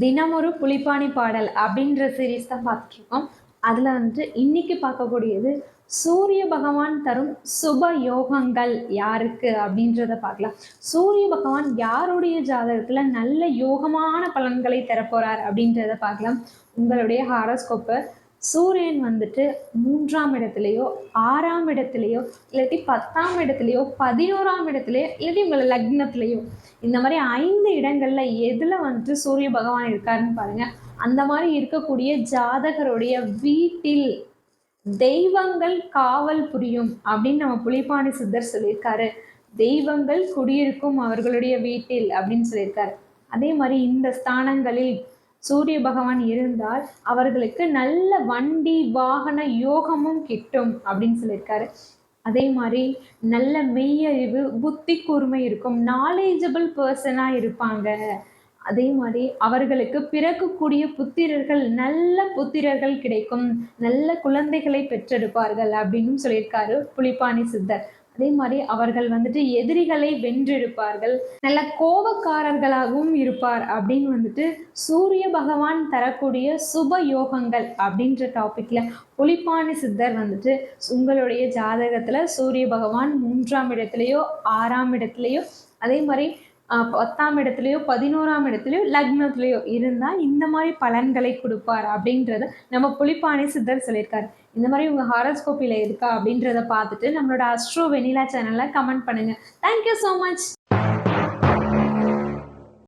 தினமொரு புளிப்பாணி பாடல் அப்படின்ற சீரீஸ் தான் பார்த்துட்ருக்கோம். அதில் வந்துட்டு இன்னைக்கு பார்க்கக்கூடியது சூரிய பகவான் தரும் சுப யோகங்கள் யாருக்கு அப்படின்றத பார்க்கலாம். சூரிய பகவான் யாருடைய ஜாதகத்தில் நல்ல யோகமான பலன்களை தரப்போகிறார் அப்படின்றத பார்க்கலாம். உங்களுடைய ஹாரோஸ்கோப்பை சூரியன் வந்துட்டு மூன்றாம் இடத்துலையோ ஆறாம் இடத்துலையோ இல்லாட்டி பத்தாம் இடத்துலையோ பதினோராம் இடத்துலையோ இல்லாட்டி உங்களை லக்னத்துலையோ. இந்த மாதிரி ஐந்து இடங்கள்ல எதுல வந்துட்டு சூரிய பகவான் இருக்காருன்னு பாருங்க. அந்த மாதிரி இருக்கக்கூடிய ஜாதகருடைய வீட்டில் தெய்வங்கள் காவல் புரியும் அப்படின்னு நம்ம புலிப்பாணி சித்தர் சொல்லியிருக்காரு. தெய்வங்கள் குடியிருக்கும் அவர்களுடைய வீட்டில் அப்படின்னு சொல்லியிருக்காரு. அதே மாதிரி இந்த ஸ்தானங்களில் சூரிய பகவான் இருந்தால் அவர்களுக்கு நல்ல வண்டி வாகன யோகமும் கிட்டும் அப்படின்னு சொல்லியிருக்காரு. அதே மாதிரி நல்ல மெய்யறிவு புத்தி கூர்மை இருக்கும் நாலேஜபிள் பர்சனாக இருப்பாங்க. அதே மாதிரி அவர்களுக்கு பிறக்கக்கூடிய புத்திரர்கள் நல்ல புத்திரர்கள் கிடைக்கும். நல்ல குழந்தைகளை பெற்றெடுப்பார்கள் அப்படின்னு சொல்லியிருக்காரு புலிப்பாணி சித்தர். அதே மாதிரி அவர்கள் வந்துட்டு எதிரிகளை வென்றிருப்பார்கள். நல்ல கோபக்காரர்களாகவும் இருப்பார் அப்படின்னு வந்துட்டு சூரிய பகவான் தரக்கூடிய சுப யோகங்கள் அப்படின்ற டாப்பிக்கில் ஒளிப்பாணி சித்தர் வந்துட்டு உங்களுடைய ஜாதகத்தில் சூரிய பகவான் மூன்றாம் இடத்துலையோ ஆறாம் இடத்துலையோ அதே மாதிரி பத்தாம் இடத்துலையோ பதினோராம் இடத்துலையோ லக்னத்துலையோ இருந்தால் இந்த மாதிரி பலன்களை கொடுப்பார் அப்படின்றத நம்ம புலிப்பானை சித்தர் சொல்லியிருக்காரு. இந்த மாதிரி உங்கள் ஹாரோஸ்கோப்பில் இருக்கா அப்படின்றத பார்த்துட்டு நம்மளோட அஸ்ட்ரோ வெனிலா சேனலில் கமெண்ட் பண்ணுங்கள் தேங்க்யூ ஸோ மச்